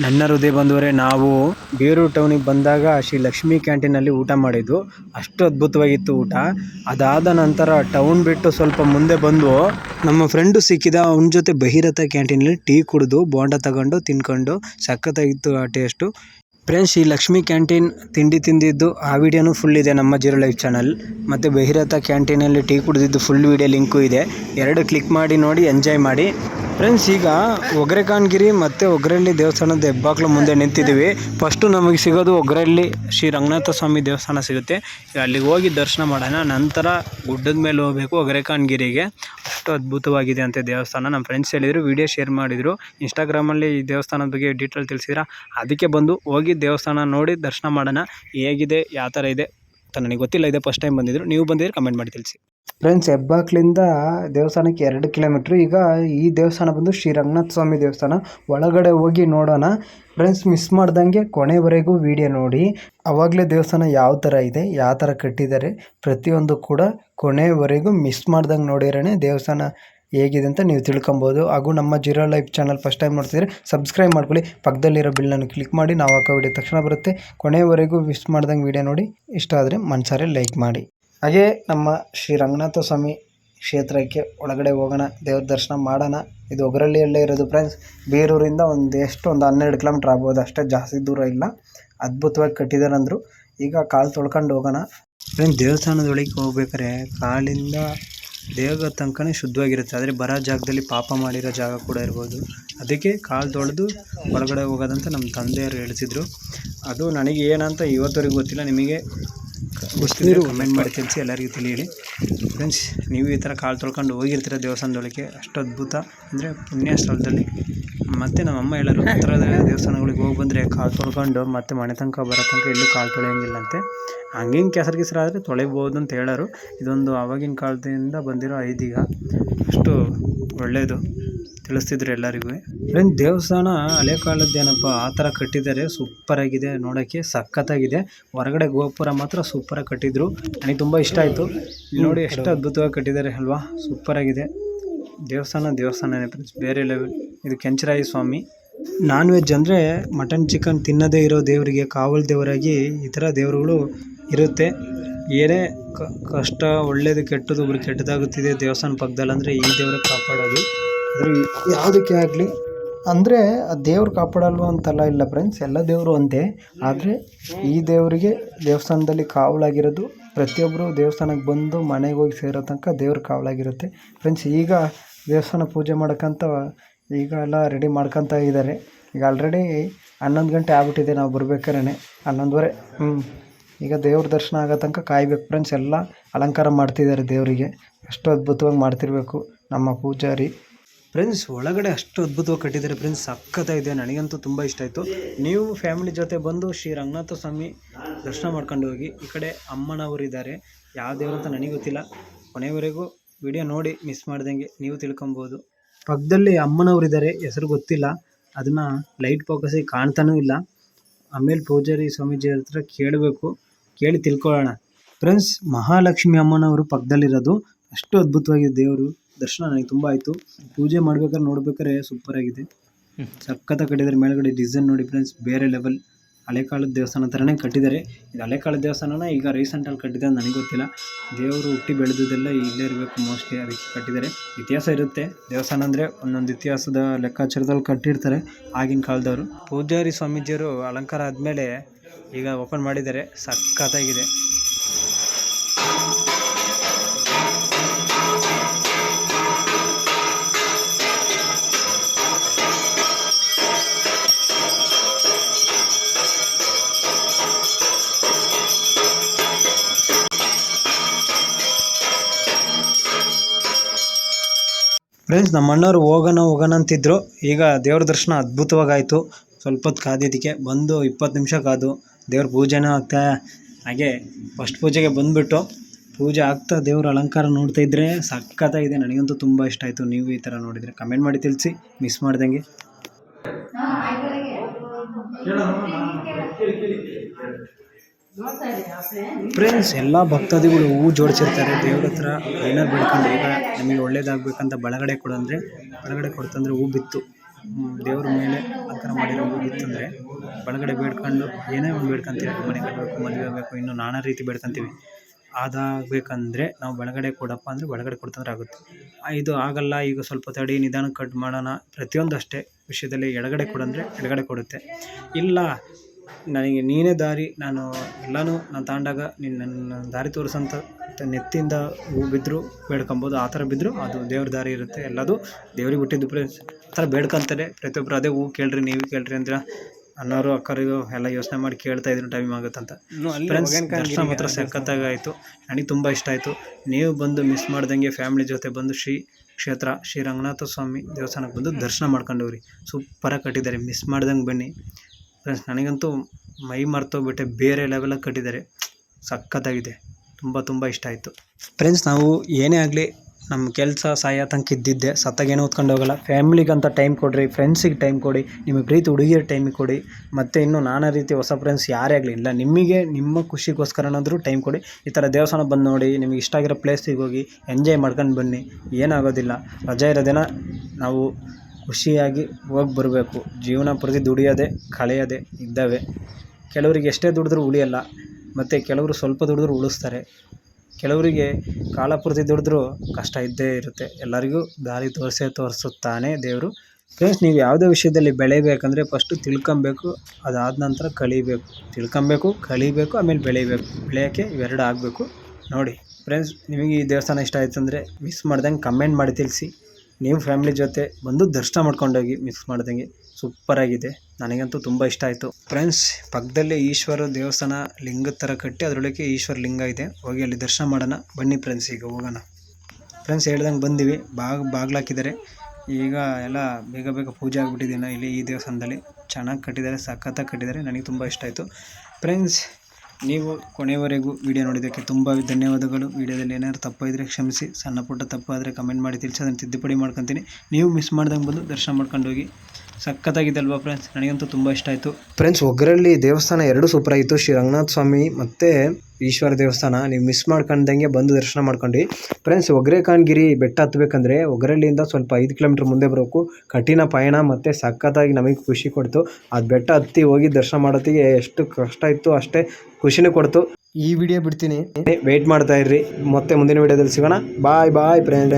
ನನ್ನ ಹೃದಯ ಬಂದವರೆ ನಾವು ಬೇರೂರು ಟೌನಿಗೆ ಬಂದಾಗ ಶ್ರೀ ಲಕ್ಷ್ಮೀ ಕ್ಯಾಂಟೀನಲ್ಲಿ ಊಟ ಮಾಡಿದ್ದು. ಅಷ್ಟು ಅದ್ಭುತವಾಗಿತ್ತು ಊಟ. ಅದಾದ ನಂತರ ಟೌನ್ ಬಿಟ್ಟು ಸ್ವಲ್ಪ ಮುಂದೆ ಬಂದು ನಮ್ಮ ಫ್ರೆಂಡು ಸಿಕ್ಕಿದ, ಅವನ ಜೊತೆ ಬಹಿರಥ ಕ್ಯಾಂಟೀನಲ್ಲಿ ಟೀ ಕುಡಿದು, ಬೋಂಡ ತಗೊಂಡು, ತಿನ್ಕೊಂಡು, ಸಖತ್ತಾಗಿತ್ತು ಆ ಟೇಸ್ಟು ಫ್ರೆಂಡ್ಸ್, ಈ ಲಕ್ಷ್ಮಿ ಕ್ಯಾಂಟೀನ್ ತಿಂಡಿ ತಿಂದಿದ್ದು ಆ ವಿಡಿಯೋನು ಫುಲ್ ಇದೆ ನಮ್ಮ ಜೀರೋ ಲೈಫ್ ಚಾನಲ್. ಮತ್ತು ಬಹಿರಥ ಕ್ಯಾಂಟೀನಲ್ಲಿ ಟೀ ಕುಡಿದಿದ್ದು ಫುಲ್ ವಿಡಿಯೋ ಲಿಂಕು ಇದೆ. ಎರಡು ಕ್ಲಿಕ್ ಮಾಡಿ ನೋಡಿ ಎಂಜಾಯ್ ಮಾಡಿ. ಫ್ರೆಂಡ್ಸ್, ಈಗ ಒಗ್ರೆಕಾನ್ಗಿರಿ ಮತ್ತು ಒಗ್ರಳ್ಳಿ ದೇವಸ್ಥಾನದ ಹೆಬ್ಬಾಕ್ಲು ಮುಂದೆ ನಿಂತಿದ್ದೀವಿ. ಫಸ್ಟು ನಮಗೆ ಸಿಗೋದು ಒಗ್ರಳ್ಳಿ ಶ್ರೀ ರಂಗನಾಥ ಸ್ವಾಮಿ ದೇವಸ್ಥಾನ ಸಿಗುತ್ತೆ. ಅಲ್ಲಿಗೆ ಹೋಗಿ ದರ್ಶನ ಮಾಡೋಣ. ನಂತರ ಗುಡ್ಡದ ಮೇಲೆ ಹೋಗಬೇಕು ಒಗ್ರೆಕಾನ್ಗಿರಿಗೆ ಅಷ್ಟು ಅದ್ಭುತವಾಗಿದೆ ಅಂತ ದೇವಸ್ಥಾನ. ನಮ್ಮ ಫ್ರೆಂಡ್ಸ್ ಹೇಳಿದರು ವಿಡಿಯೋ ಶೇರ್ ಮಾಡಿದರು. ಇನ್ಸ್ಟಾಗ್ರಾಮಲ್ಲಿ ಈ ದೇವಸ್ಥಾನದ ಬಗ್ಗೆ ಡೀಟೇಲ್ ತಿಳಿಸಿದ್ರ ಅದಕ್ಕೆ ಬಂದು ಹೋಗಿ ದೇವಸ್ಥಾನ ನೋಡಿ ದರ್ಶನ ಮಾಡೋಣ. ಹೇಗಿದೆ, ಯಾವ ಥರ ಇದೆ ಅಂತ ನನಗೆ ಗೊತ್ತಿಲ್ಲ. ಇದೆ ಫಸ್ಟ್ ಟೈಮ್ ಬಂದಿದ್ರು. ನೀವು ಬಂದಿದ್ರೆ ಕಮೆಂಟ್ ಮಾಡಿ ತಿಳಿಸಿ. ಫ್ರೆಂಡ್ಸ್ ಹೆಬ್ಬಾಕ್ಲಿಂದ ದೇವಸ್ಥಾನಕ್ಕೆ ಎರಡು ಕಿಲೋಮೀಟ್ರ್ ಈಗ ಈ ದೇವಸ್ಥಾನ ಬಂದು ಶ್ರೀ ರಂಗನಾಥ ಸ್ವಾಮಿ ದೇವಸ್ಥಾನ. ಒಳಗಡೆ ಹೋಗಿ ನೋಡೋಣ. ಫ್ರೆಂಡ್ಸ್ ಮಿಸ್ ಮಾಡ್ದಂಗೆ ಕೊನೆವರೆಗೂ ವಿಡಿಯೋ ನೋಡಿ. ಅವಾಗಲೇ ದೇವಸ್ಥಾನ ಯಾವ ಥರ ಇದೆ, ಯಾವ ಥರ ಕಟ್ಟಿದ್ದಾರೆ. ಪ್ರತಿಯೊಂದು ಕೂಡ ಕೊನೆವರೆಗೂ ಮಿಸ್ ಮಾಡ್ದಂಗೆ ನೋಡಿರೋಣ ದೇವಸ್ಥಾನ. ಹೇಗಿದೆ ಅಂತ ನೀವು ತಿಳ್ಕೊಬೋದು. ಹಾಗೂ ನಮ್ಮ zero life channel first time ನೋಡ್ತಿದ್ರೆ ಸಬ್ಸ್ಕ್ರೈಬ್ ಮಾಡ್ಕೊಳ್ಳಿ. ಪಕ್ಕದಲ್ಲಿರೋ ಬಿಲ್ಲನ್ನು ಕ್ಲಿಕ್ ಮಾಡಿ. ನಾವು ಹಾಕೋ ವಿಡಿಯೋ ತಕ್ಷಣ ಬರುತ್ತೆ. ಕೊನೆವರೆಗೂ ಮಿಸ್ ಮಾಡ್ದಂಗೆ ವಿಡಿಯೋ ನೋಡಿ. ಇಷ್ಟ ಆದರೆ ಮನ್ಸಾರೆ ಲೈಕ್ ಮಾಡಿ. ಹಾಗೇ ನಮ್ಮ ಶ್ರೀ ರಂಗನಾಥ ಸ್ವಾಮಿ ಕ್ಷೇತ್ರಕ್ಕೆ ಒಳಗಡೆ ಹೋಗೋಣ. ದೇವ್ರ ದರ್ಶನ ಮಾಡೋಣ. ಇದು ಒಗರಳ್ಳಿಯಲ್ಲೇ ಇರೋದು ಫ್ರೆಂಡ್ಸ್ ಬೇರೂರಿಂದ ಒಂದು ಎಷ್ಟು ಒಂದು ಹನ್ನೆರಡು ಕಿಲೋಮೀಟ್ರ್ ಆಗ್ಬೋದು. ಅಷ್ಟೇ ಜಾಸ್ತಿ ದೂರ ಇಲ್ಲ. ಅದ್ಭುತವಾಗಿ ಕಟ್ಟಿದ್ದಾರೆ ಈಗ ಕಾಲು ತೊಳ್ಕೊಂಡು ಹೋಗೋಣ. ಫ್ರೆಂಡ್ಸ್ ದೇವಸ್ಥಾನದೊಳಗೆ ಹೋಗ್ಬೇಕಾರೆ ಕಾಲಿಂದ ದೇಹದ ತನಕನೇ ಶುದ್ಧವಾಗಿರುತ್ತೆ. ಆದರೆ ಬರೋ ಜಾಗದಲ್ಲಿ ಪಾಪ ಮಾಡಿರೋ ಜಾಗ ಕೂಡ ಇರ್ಬೋದು. ಅದಕ್ಕೆ ಕಾಲು ತೊಳೆದು ಹೊರಗಡೆ ಹೋಗೋದಂತ ನಮ್ಮ ತಂದೆಯವರು ಹೇಳ್ತಿದ್ರು. ಅದು ನನಗೆ ಏನಂತ ಇವತ್ತವರೆಗೂ ಗೊತ್ತಿಲ್ಲ. ನಿಮಗೆ ಗೊತ್ತಿದ್ರೆ ಕಮೆಂಟ್ ಮಾಡಿ ತಿಳಿಸಿ ಎಲ್ಲರಿಗೂ ತಿಳಿಯಲಿ ಫ್ರೆಂಡ್ಸ್ ನೀವು ಈ ಥರ ಕಾಲು ತೊಳ್ಕೊಂಡು ಹೋಗಿರ್ತೀರ ದೇವಸ್ಥಾನದೊಳಗೆ ಅಷ್ಟು ಅದ್ಭುತ. ಅಂದರೆ ಪುಣ್ಯ ಸ್ಥಳದಲ್ಲಿ. ಮತ್ತು ನಮ್ಮ ಅಮ್ಮ ಹೇಳೋರು ಹತ್ತಿರದ ದೇವಸ್ಥಾನಗಳಿಗೆ ಹೋಗಿ ಬಂದರೆ ಕಾಲು ತೊಳ್ಕೊಂಡು ಮತ್ತೆ ಮನೆ ತನಕ ಬರೋ ತನಕ ಎಲ್ಲೂ ಕಾಲು ತೊಳೆಯಂಗಿಲ್ಲಂತೆ. ಹಂಗಿಂಗೆ ಕೆಸರು ಕೆಸರು ಆದರೆ ತೊಳಿಬೋದು ಅಂತ ಹೇಳೋರು. ಇದೊಂದು ಆವಾಗಿನ ಕಾಲದಿಂದ ಬಂದಿರೋ ಐದೀಗ ಅಷ್ಟು ಒಳ್ಳೆಯದು. ತಿಳಿಸ್ತಿದ್ರು ಎಲ್ಲರಿಗೂ. ಫ್ರೆಂಡ್ ದೇವಸ್ಥಾನ ಹಳೆ ಕಾಲದ್ದೇನಪ್ಪ ಆ ಥರ ಕಟ್ಟಿದ್ದಾರೆ. ಸೂಪರಾಗಿದೆ ನೋಡೋಕ್ಕೆ ಸಖತ್ತಾಗಿದೆ. ಹೊರಗಡೆ ಗೋಪುರ ಮಾತ್ರ ಸೂಪರಾಗಿ ಕಟ್ಟಿದ್ರು. ನನಗೆ ತುಂಬ ಇಷ್ಟ ಆಯಿತು. ನೋಡಿ ಎಷ್ಟು ಅದ್ಭುತವಾಗಿ ಕಟ್ಟಿದ್ದಾರೆ ಅಲ್ವಾ. ಸೂಪರಾಗಿದೆ ದೇವಸ್ಥಾನ ದೇವಸ್ಥಾನನೇ ಫ್ರೆಂಡ್ಸ್ ಬೇರೆ ಲೆವೆಲ್ ಇದು ಕೆಂಚರಾಯಿ ಸ್ವಾಮಿ. ನಾನ್ ವೆಜ್ ಅಂದರೆ ಮಟನ್ ಚಿಕನ್ ತಿನ್ನದೇ ಇರೋ ದೇವರಿಗೆ ಕಾವಲು ದೇವರಾಗಿ ಈ ಥರ ದೇವರುಗಳು ಇರುತ್ತೆ. ಏನೇ ಕ ಕಷ್ಟ ಒಳ್ಳೇದು ಕೆಟ್ಟದು ಒಬ್ರು ಕೆಟ್ಟದಾಗುತ್ತಿದೆ ದೇವಸ್ಥಾನ ಪಕ್ಕದಲ್ಲಿ ಅಂದರೆ ಈ ದೇವರ ಕಾಪಾಡೋದು. ಆದರೆ ಯಾವುದಕ್ಕೆ ಆಗಲಿ, ಅಂದರೆ ದೇವ್ರು ಕಾಪಾಡಲ್ವ ಅಂತಲ್ಲ ಇಲ್ಲ ಫ್ರೆಂಡ್ಸ್ ಎಲ್ಲ ದೇವರು ಒಂದೇ. ಆದರೆ ಈ ದೇವರಿಗೆ ದೇವಸ್ಥಾನದಲ್ಲಿ ಕಾವಲಾಗಿರೋದು ಪ್ರತಿಯೊಬ್ಬರು ದೇವಸ್ಥಾನಕ್ಕೆ ಬಂದು ಮನೆಗೆ ಹೋಗಿ ಸೇರೋ ತನಕ ದೇವ್ರ ಕಾವಲಾಗಿರುತ್ತೆ. ಫ್ರೆಂಡ್ಸ್ ಈಗ ದೇವಸ್ಥಾನ ಪೂಜೆ ಮಾಡೋಕ್ಕಂತ ಈಗ ಎಲ್ಲ ರೆಡಿ ಮಾಡ್ಕೊತ ಇದ್ದಾರೆ ಈಗ ಆಲ್ರೆಡಿ ಹನ್ನೊಂದು ಗಂಟೆ ಆಗ್ಬಿಟ್ಟಿದೆ ನಾವು ಬರ್ಬೇಕಾದ್ರೆ ಹನ್ನೊಂದುವರೆ. ಹ್ಞೂ ಈಗ ದೇವ್ರ ದರ್ಶನ ಆಗೋ ತನಕ ಕಾಯ್ಬೇಕು ಫ್ರೆಂಡ್ಸ್ ಎಲ್ಲ ಅಲಂಕಾರ ಮಾಡ್ತಿದ್ದಾರೆ ದೇವರಿಗೆ. ಅಷ್ಟು ಅದ್ಭುತವಾಗಿ ಮಾಡ್ತಿರ್ಬೇಕು ನಮ್ಮ ಪೂಜಾರಿ. ಫ್ರೆಂಡ್ಸ್ ಒಳಗಡೆ ಅಷ್ಟು ಅದ್ಭುತವಾಗಿ ಕಟ್ಟಿದ್ದಾರೆ ಫ್ರೆಂಡ್ಸ್ ಸಕ್ಕತ್ತಾಗಿದೆ ನನಗಂತೂ ತುಂಬ ಇಷ್ಟ ಆಯಿತು. ನೀವು ಫ್ಯಾಮಿಲಿ ಜೊತೆ ಬಂದು ಶ್ರೀ ರಂಗನಾಥ ಸ್ವಾಮಿ ದರ್ಶನ ಮಾಡ್ಕೊಂಡು ಹೋಗಿ, ಈ ಕಡೆ ಅಮ್ಮನವರು ಇದ್ದಾರೆ. ಯಾವ ದೇವರು ಅಂತ ನನಗೆ ಗೊತ್ತಿಲ್ಲ. ಕೊನೆವರೆಗೂ ವಿಡಿಯೋ ನೋಡಿ ಮಿಸ್ ಮಾಡ್ದಂಗೆ ನೀವು ತಿಳ್ಕೊಬೋದು. ಪಕ್ಕದಲ್ಲಿ ಅಮ್ಮನವರು ಇದ್ದಾರೆ. ಹೆಸರು ಗೊತ್ತಿಲ್ಲ. ಅದನ್ನು ಲೈಟ್ ಫೋಕಸಿಗೆ ಕಾಣ್ತಾನೂ ಇಲ್ಲ. ಆಮೇಲೆ ಪೂಜಾರಿ ಸ್ವಾಮೀಜಿ ಹತ್ರ ಕೇಳಬೇಕು. ಕೇಳಿ ತಿಳ್ಕೊಳ್ಳೋಣ. ಫ್ರೆಂಡ್ಸ್ ಮಹಾಲಕ್ಷ್ಮಿ ಅಮ್ಮನವರು ಪಕ್ಕದಲ್ಲಿರೋದು. ಅಷ್ಟು ಅದ್ಭುತವಾಗಿದೆ ದೇವರು ದರ್ಶನ ನನಗೆ ತುಂಬ ಆಯಿತು. ಪೂಜೆ ಮಾಡ್ಬೇಕಾದ್ರೆ ನೋಡ್ಬೇಕಾದ್ರೆ ಸೂಪರ್ ಆಗಿದೆ. ಸಖತ್ತಾಗಿ ಕಟ್ಟಿದ್ದಾರೆ. ಮೇಲ್ಗಡೆ ಡಿಸೈನ್ ನೋಡಿ ಫ್ರೆಂಡ್ಸ್ ಬೇರೆ ಲೆವೆಲ್ ಹಳೆ ಕಾಲದ ದೇವಸ್ಥಾನ ಥರನೇ ಕಟ್ಟಿದ್ದಾರೆ. ಇದು ಹಳೆ ಕಾಲದ ದೇವಸ್ಥಾನನ ಈಗ ರೀಸೆಂಟಲ್ಲಿ ಕಟ್ಟಿದ್ದಾರೆ ನನಗೆ ಗೊತ್ತಿಲ್ಲ. ದೇವರು ಹುಟ್ಟಿ ಬೆಳೆದಿದ್ದೆಲ್ಲ ಇಲ್ಲೇ ಇರಬೇಕು ಮೋಸ್ಟ್ಲಿ ಅದಕ್ಕೆ ಕಟ್ಟಿದ್ದಾರೆ. ಇತಿಹಾಸ ಇರುತ್ತೆ. ದೇವಸ್ಥಾನ ಅಂದರೆ ಒಂದೊಂದು ಇತಿಹಾಸದ ಲೆಕ್ಕಾಚಾರದಲ್ಲಿ ಕಟ್ಟಿರ್ತಾರೆ ಆಗಿನ ಕಾಲದವರು. ಪೂಜಾರಿ ಸ್ವಾಮೀಜಿಯವರು ಅಲಂಕಾರ ಆದಮೇಲೆ ಈಗ ಓಪನ್ ಮಾಡಿದ್ದಾರೆ. ಸಖತ್ತಾಗಿದೆ. ಫ್ರೆಂಡ್ಸ್ ನಮ್ಮ ಅಣ್ಣವ್ರು ಹೋಗೋಣ ಹೋಗೋಣ ಅಂತಿದ್ರು. ಈಗ ದೇವ್ರ ದರ್ಶನ ಅದ್ಭುತವಾಗಾಯಿತು. ಸ್ವಲ್ಪ ಹೊತ್ತು ಕಾದಿದ್ದಕ್ಕೆ ಬಂದು ಇಪ್ಪತ್ತು ನಿಮಿಷ ಕಾದು ದೇವ್ರ ಪೂಜೆನೂ ಆಗ್ತಾ ಹಾಗೆ ಫಸ್ಟ್ ಪೂಜೆಗೆ ಬಂದುಬಿಟ್ಟು ಪೂಜೆ ಆಗ್ತಾ ದೇವ್ರ ಅಲಂಕಾರ ನೋಡ್ತಾ ಇದ್ದರೆ ಸಖತ್ತಾಗಿದೆ. ನನಗಂತೂ ತುಂಬ ಇಷ್ಟ ಆಯಿತು. ನೀವು ಈ ಥರ ನೋಡಿದರೆ ಕಮೆಂಟ್ ಮಾಡಿ ತಿಳಿಸಿ. ಮಿಸ್ ಮಾಡ್ದಂಗೆ. ಫ್ರೆಂಡ್ಸ್ ಎಲ್ಲ ಭಕ್ತಾದಿಗಳು ಹೂ ಜೋಡಿಸಿರ್ತಾರೆ. ದೇವ್ರ ಹತ್ರ ಐನರ್ ಬೆಳ್ಕೊಂಡು ಈಗ ನಮಗೆ ಒಳ್ಳೇದಾಗಬೇಕಂತ ಬಳಗಡೆ ಕೊಡು ಅಂದರೆ ಬಳಗಡೆ ಕೊಡ್ತಂದ್ರೆ ಹೂ ಬಿತ್ತು. ದೇವ್ರ ಮೇಲೆ ಅಲಂಕಾರ ಮಾಡಿರೋ ಹೂ ಬಿತ್ತಂದರೆ ಬಳಗಡೆ ಬೇಡ್ಕೊಂಡು, ಏನೇ ಒಂದು ಬೇಡ್ಕೊಂತೀವಿ ಮನೆ ಕಟ್ಟಬೇಕು ಮದುವೆ ಆಗಬೇಕು ಇನ್ನೂ ನಾನಾ ರೀತಿ ಬೇಡ್ಕೊಂತೀವಿ. ಅದಾಗಬೇಕಂದ್ರೆ ನಾವು ಬಳಗಡೆ ಕೊಡಪ್ಪ ಅಂದರೆ ಬಳಗಡೆ ಕೊಡ್ತಂದ್ರೆ ಆಗುತ್ತೆ. ಇದು ಆಗಲ್ಲ, ಈಗ ಸ್ವಲ್ಪ ತಡಿ ನಿಧಾನಕ್ಕೆ ಕಟ್ ಮಾಡೋಣ ಪ್ರತಿಯೊಂದು ಅಷ್ಟೇ ವಿಷಯದಲ್ಲಿ ಎಡಗಡೆ ಕೊಡಂದರೆ ಎಡಗಡೆ ಕೊಡುತ್ತೆ. ಇಲ್ಲ ನನಗೆ ನೀನೇ ದಾರಿ ನಾನು ಎಲ್ಲನೂ ನಾನು ತಗೊಂಡಾಗ ನೀನು ನನ್ನ ದಾರಿ ತೋರಿಸಂತ ನೆತ್ತಿಂದ ಹೂ ಬಿದ್ದರೂ ಬೇಡ್ಕೊಬೋದು ಆ ಥರ ಬಿದ್ದರೂ ಅದು ದೇವ್ರ ದಾರಿ ಇರುತ್ತೆ ಎಲ್ಲದು. ದೇವ್ರಿಗೆ ಬಿಟ್ಟಿದ್ದು ಪ್ರ ಆ ಥರ ಬೇಡ್ಕೊಂತಾರೆ ಪ್ರತಿಯೊಬ್ಬರು ಅದೇ ಹೂ ಕೇಳ್ರಿ ನೀವು ಕೇಳ್ರಿ ಅಂದ್ರೆ ಅನ್ನೋರು ಅಕ್ಕರಿಗೂ ಎಲ್ಲ ಯೋಚನೆ ಮಾಡಿ ಕೇಳ್ತಾ ಇದ್ರು ಟೈಮ್ ಆಗುತ್ತಂತ. ಫ್ರೆಂಡ್ಸ್ ದರ್ಶನ ಮಾತ್ರ ಸಖತ್ತಾಗಿ ಆಯಿತು ನನಗೆ ತುಂಬ ಇಷ್ಟ ಆಯಿತು. ನೀವು ಬಂದು ಮಿಸ್ ಮಾಡ್ದಂಗೆ ಫ್ಯಾಮಿಲಿ ಜೊತೆ ಬಂದು ಶ್ರೀ ಕ್ಷೇತ್ರ ಶ್ರೀ ರಂಗನಾಥ ಸ್ವಾಮಿ ದೇವಸ್ಥಾನಕ್ಕೆ ಬಂದು ದರ್ಶನ ಮಾಡ್ಕೊಂಡು ಹೋಗ್ರಿ ಸೂಪರಾಗಿ ಕಟ್ಟಿದ್ದಾರೆ. ಮಿಸ್ ಮಾಡ್ದಂಗೆ ಬನ್ನಿ. ಫ್ರೆಂಡ್ಸ್ ನನಗಂತೂ ಮೈ ಮರ್ತೋಗ್ಬಿಟ್ಟೆ, ಬೇರೆ ಲೆವೆಲಲ್ಲಿ ಕಟ್ಟಿದ್ದಾರೆ. ಸಖತ್ತಾಗಿದೆ. ತುಂಬ ತುಂಬ ಇಷ್ಟ ಆಯಿತು. ಫ್ರೆಂಡ್ಸ್ ನಾವು ಏನೇ ಆಗಲಿ ನಮ್ಮ ಕೆಲಸ ಸಾಯ ತನಕ ಇದ್ದಿದ್ದೆ. ಸತ್ತಾಗೇನೋ ಓದ್ಕೊಂಡು ಹೋಗಲ್ಲ. ಫ್ಯಾಮಿಲಿಗಂತ ಟೈಮ್ ಕೊಡಿರಿ ಫ್ರೆಂಡ್ಸಿಗೆ ಟೈಮ್ ಕೊಡಿ, ನಿಮಗೆ ಪ್ರೀತಿ ಹುಡುಗಿಯರ ಟೈಮಿಗೆ ಕೊಡಿ, ಮತ್ತು ಇನ್ನೂ ನಾನಾ ರೀತಿ ಹೊಸ ಫ್ರೆಂಡ್ಸ್ ಯಾರೇ ಆಗಲಿ, ಇಲ್ಲ ನಿಮಗೆ, ನಿಮ್ಮ ಖುಷಿಗೋಸ್ಕರನಾದರೂ ಟೈಮ್ ಕೊಡಿ. ಈ ಥರ ದೇವಸ್ಥಾನ ಬಂದು ನೋಡಿ, ನಿಮಗೆ ಇಷ್ಟ ಆಗಿರೋ ಪ್ಲೇಸಿಗೆ ಹೋಗಿ ಎಂಜಾಯ್ ಮಾಡ್ಕೊಂಡು ಬನ್ನಿ. ಏನಾಗೋದಿಲ್ಲ. ರಜೆ ಇರೋ ದಿನ ನಾವು ಖುಷಿಯಾಗಿ ಹೋಗಿ ಬರಬೇಕು. ಜೀವನ ಪ್ರತಿ ದುಡಿಯೋದೇ, ಕಳೆಯೋದೇ ಇದ್ದಾವೆ. ಕೆಲವರಿಗೆ ಎಷ್ಟೇ ದುಡಿದ್ರೂ ಉಳಿಯಲ್ಲ, ಮತ್ತು ಕೆಲವರು ಸ್ವಲ್ಪ ದುಡಿದ್ರೂ ಉಳಿಸ್ತಾರೆ. ಕೆಲವರಿಗೆ ಕಾಲಪೂರ್ತಿ ದುಡಿದ್ರೂ ಕಷ್ಟ ಇದ್ದೇ ಇರುತ್ತೆ. ಎಲ್ಲರಿಗೂ ದಾರಿ ತೋರಿಸೇ ತೋರಿಸುತ್ತಾನೆ ದೇವರು. ಫ್ರೆಂಡ್ಸ್ ನೀವು ಯಾವುದೇ ವಿಷಯದಲ್ಲಿ ಬೆಳಿಬೇಕಂದ್ರೆ ಫಸ್ಟು ತಿಳ್ಕೊಬೇಕು, ಅದಾದ ನಂತರ ಕಲಿಬೇಕು. ತಿಳ್ಕೊಬೇಕು, ಕಲಿಬೇಕು, ಆಮೇಲೆ ಬೆಳಿಬೇಕು ಬೆಳೆಯೋಕ್ಕೆ ಇವೆರಡು ಆಗಬೇಕು. ನೋಡಿ ಫ್ರೆಂಡ್ಸ್ ನಿಮಗೆ ಈ ದೇವಸ್ಥಾನ ಇಷ್ಟ ಆಯ್ತು ಅಂದರೆ ಮಿಸ್ ಮಾಡ್ದಂಗೆ ಕಮೆಂಟ್ ಮಾಡಿ ತಿಳಿಸಿ. ನೀವು ಫ್ಯಾಮಿಲಿ ಜೊತೆ ಬಂದು ದರ್ಶನ ಮಾಡ್ಕೊಂಡೋಗಿ ಮಿಸ್ ಮಾಡ್ದಂಗೆ ಸೂಪರಾಗಿದೆ ನನಗಂತೂ ತುಂಬ ಇಷ್ಟ ಆಯಿತು. ಫ್ರೆಂಡ್ಸ್ ಪಕ್ಕದಲ್ಲೇ ಈಶ್ವರ ದೇವಸ್ಥಾನ ಲಿಂಗದ ಥರ ಕಟ್ಟಿ ಅದರೊಳಗೆ ಈಶ್ವರ ಲಿಂಗ ಇದೆ. ಹೋಗಿ ಅಲ್ಲಿ ದರ್ಶನ ಮಾಡೋಣ. ಬನ್ನಿ ಫ್ರೆಂಡ್ಸ್ ಈಗ ಹೋಗೋಣ. ಫ್ರೆಂಡ್ಸ್ ಹೇಳ್ದಂಗೆ ಬಂದಿವಿ. ಬಾಗ್, ಬಾಗ್ಲಾಕಿದ್ದಾರೆ. ಈಗ ಎಲ್ಲ ಬೇಗ ಬೇಗ ಪೂಜೆ ಆಗಿಬಿಟ್ಟಿದ್ದೀನ ಇಲ್ಲಿ ಈ ದೇವಸ್ಥಾನದಲ್ಲಿ. ಚೆನ್ನಾಗಿ ಕಟ್ಟಿದ್ದಾರೆ, ಸಖತ್ತಾಗಿ ಕಟ್ಟಿದ್ದಾರೆ. ನನಗೆ ತುಂಬ ಇಷ್ಟ ಆಯಿತು. ಫ್ರೆಂಡ್ಸ್ ನೀವು ಕೊನೆಯವರೆಗೂ ವಿಡಿಯೋ ನೋಡಿದ್ದಕ್ಕೆ ತುಂಬ ಧನ್ಯವಾದಗಳು. ವಿಡಿಯೋದಲ್ಲಿ ಏನಾದ್ರು ತಪ್ಪಾದರೆ ಕ್ಷಮಿಸಿ ಸಣ್ಣ ಪುಟ್ಟ ತಪ್ಪಾದರೆ ಕಮೆಂಟ್ ಮಾಡಿ ತಿಳಿಸಿ, ಅದನ್ನು ತಿದ್ದುಪಡಿ ಮಾಡ್ಕೊತೀನಿ. ನೀವು ಮಿಸ್ ಮಾಡ್ದಂಗೆ ಬಂದು ದರ್ಶನ ಮಾಡ್ಕೊಂಡು ಹೋಗಿ ಸಖತ್ತಾಗಿದೆ ಅಲ್ವಾ ಫ್ರೆಂಡ್ಸ್ ನನಗಂತೂ ತುಂಬ ಇಷ್ಟ ಆಯಿತು. ಫ್ರೆಂಡ್ಸ್ ಒಗ್ಗರಲ್ಲಿ ದೇವಸ್ಥಾನ ಎರಡು ಸೂಪರ್ ಆಗಿತ್ತು. ಶ್ರೀ ರಂಗನಾಥ ಸ್ವಾಮಿ ಮತ್ತು ಈಶ್ವರ ದೇವಸ್ಥಾನ. ನೀವು ಮಿಸ್ ಮಾಡ್ಕೊಂಡಂಗೆ ಬಂದು ದರ್ಶನ ಮಾಡ್ಕೊಂಡು. ಫ್ರೆಂಡ್ಸ್ ಒಗ್ರೆಕಾನ್ಗಿರಿ ಬೆಟ್ಟ ಹತ್ತಬೇಕಂದ್ರೆ ಒಗ್ಗರಳ್ಳಿಯಿಂದ ಸ್ವಲ್ಪ ಐದು ಕಿಲೋಮೀಟ್ರ್ ಮುಂದೆ ಬರೋಕು ಕಠಿಣ ಪಯಣ ಮತ್ತು ಸಖತ್ತಾಗಿ ನಮಗೆ ಖುಷಿ ಕೊಡ್ತು. ಅದು ಬೆಟ್ಟ ಹತ್ತಿ ಹೋಗಿ ದರ್ಶನ ಮಾಡೋತ್ತಿಗೆ ಎಷ್ಟು ಕಷ್ಟ ಇತ್ತು ಅಷ್ಟೇ ಖುಷಿನೂ ಕೊಡ್ತು. ಈ ವಿಡಿಯೋ ಬಿಡ್ತೀನಿ. ವೆಯ್ಟ್ ಮಾಡ್ತಾ ಇರ್ರಿ. ಮತ್ತೆ ಮುಂದಿನ ವಿಡಿಯೋದಲ್ಲಿ ಸಿಗೋಣ. ಬಾಯ್ ಬಾಯ್ ಫ್ರೆಂಡ್